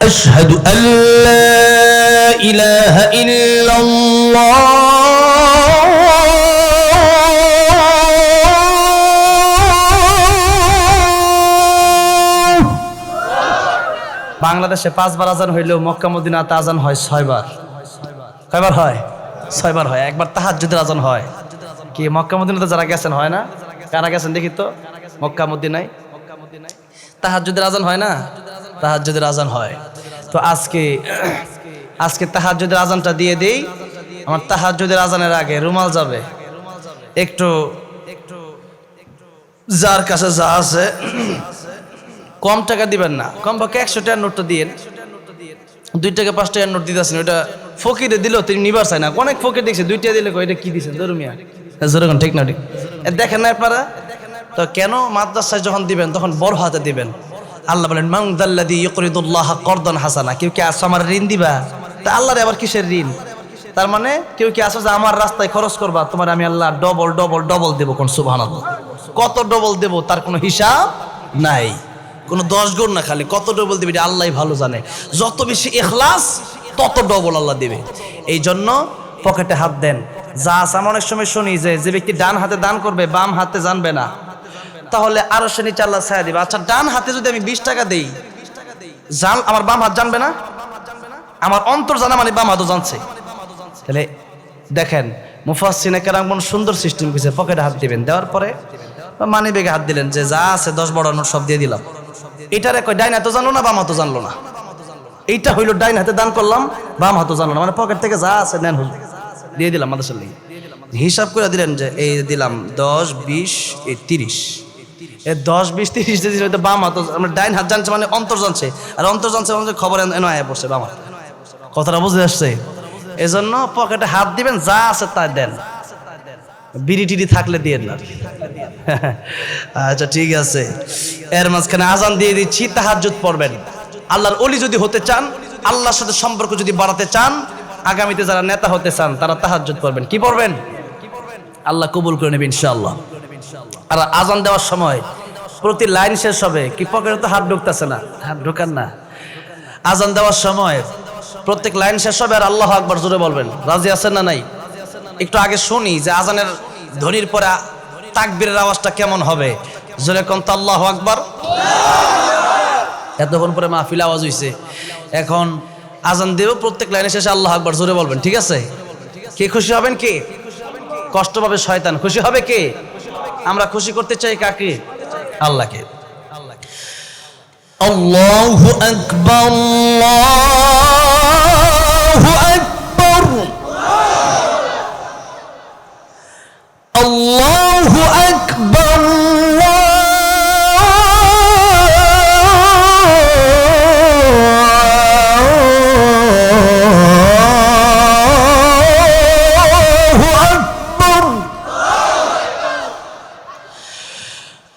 أشهد أن لا إله إلا الله বাংলাদেশে পাঁচবার আজান হইলেও মক্কা মদিনাতে আজান হয় ছয়বার কয়বার হয় ছয়বার হয় একবার তাহাজ্জুদের আজান হয় কি মক্কা মদিনাতে যারা গেছেন হয় না কারা গেছেন দেখি তো মক্কা মদিনায় তাহাজ্জুদের আজান হয় না তাহাজ্জুদের আজান হয়। তো আজকে আজকে তাহাজ্জুদের আজানটা দিয়ে দেই। আমার তাহাজ্জুদের আজানের আগে রুমাল যাবে। একটু, যার কাছে যা আছে, কম টাকা দিবেন না। কম পক্ষে একশো টাকার নোটটা দিয়ে দুই টাকা, পাঁচ টাকার নোট দিতেছেন, ওইটা ফকিরে দিলেও তিনি নিবার চায় না। অনেক ফকির দেখছে, দুই টাকা দিলে এটা কি দিচ্ছেন ধরুমিয়া যেরকম ঠিক না, ঠিক। দেখেন না আপনারা? তো কেন মাদ্রাসায় যখন দিবেন, তখন বড় হাতে দিবেন। আল্লাহ বলেন মাংদাল্লাদি ইকরিদুল্লাহ করদন হাসানা কেউ কি আসো আমার ঋণ দিবা? তা আল্লাহরে আবার কিসের ঋণ? তার মানে কেউ কি আসো যে আমার রাস্তায় খরচ করবা? তোমার আমি আল্লাহ ডবল ডবল ডবল দেবো কোন সুবহান কত ডবল দেবো তার কোনো হিসাব নাই। কোনো দশ গুণ না খালি, কত ডবল দিবে এটা আল্লাহ ভালো জানে। যত বেশি এখলাস তত ডবল আল্লাহ দিবে। এই জন্য পকেটে হাত দেন। যা আছে আমি অনেক সময় শুনি যে যে ব্যক্তি ডান হাতে দান করবে, বাম হাতে জানবে না। তাহলে আরও সে নিচে আল্লাহ ছায়া দিবে। আচ্ছা ডান হাতে যদি আমি বিশ টাকা দেই, জান আমার বাম হাত জানবে না? আমার অন্তর জানা মানে বাম হাতও জানছে। তাহলে দেখেন মুফাসিনে কেরাম সুন্দর সিস্টেম করেছে পকেটে হাত দিবেন। দেওয়ার পরে মানি বেগে হাত দিলেন যে যা আছে দশ বড় নোট সব দিয়ে দিলাম। এটারে কয়, ডাইন হাতে জানলো না, বাম হাতও জানলো না? এইটা হইল ডাইন হাতে দান করলাম, বাম হাতও জানলো না। মানে পকেট থেকে যা আছে নেন হুজুর দিয়ে দিলাম মাদ্রাসার হিসাব করে দিলেন যে এই দিলাম দশ, বিশ, এই তিরিশ। দশ, বিশ, তিরিশ দিয়ে দিলে তো বাম হাত আমরা ডাইন হাত জানছে মানে অন্তর জানছে। আর অন্তর জানছে মানে খবর আয়া পড়ছে বাম কথাটা বুঝে আসছে? এজন্য পকেটে হাত দিবেন, যা আছে তা দেন। বিড়ি টিড়ি থাকলে দিয়ে না আচ্ছা ঠিক আছে। এর মাঝখানে আজান দিয়ে দিচ্ছি, তাহাজ্জুদ পড়বেন। আল্লাহর অলি যদি হতে চান, আল্লাহর সাথে সম্পর্ক যদি বাড়াতে চান, আগামীতে যারা নেতা হতে চান, তারা তাহাজ্জুদ পড়বেন। কি পড়বেন? আল্লাহ কবুল করে নেবেন ইনশাআল্লাহ। আর আজান দেওয়ার সময় প্রতি লাইন শেষ হবে। কি পকেটে তো হাত ঢুকতেছে না? হাত ঢোকান না। আজান দেওয়ার সময় প্রত্যেক লাইন শেষ হবে আর আল্লাহ আকবার জোরে বলবেন। রাজি আছেন না নাই? একটু আগে শুনি যে আজানের ধ্বনির পরে তাকবীরের আওয়াজটা কেমন হবে? জোরে কোন তো আল্লাহ আকবার। এতক্ষণ পরে মাহফিল আওয়াজ হইছে। এখন আজান দেব, প্রত্যেক লাইনে শেষে আল্লাহ আকবার জোরে বলবেন, ঠিক আছে? কে খুশি হবেন কে? কষ্ট পাবে শয়তান। খুশি হবে কে? আমরা খুশি করতে চাই কাকে? الله كده الله أكبر الله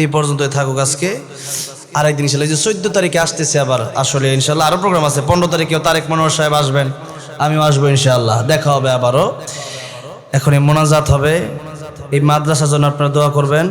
এই পর্যন্তই থাকুক আজকে। আরেকদিন ইনশাল্লাহ যে চোদ্দ তারিখে আসতেছে আবার আসলে ইনশাল্লাহ আরও প্রোগ্রাম আছে। পনেরো তারিখেও তারেক মনোহর সাহেব আসবেন, আমিও আসব ইনশাল্লাহ দেখা হবে আবারও। এখন এই মোনাজাত হবে। এই মাদ্রাসার জন্য আপনারা দোয়া করবেন।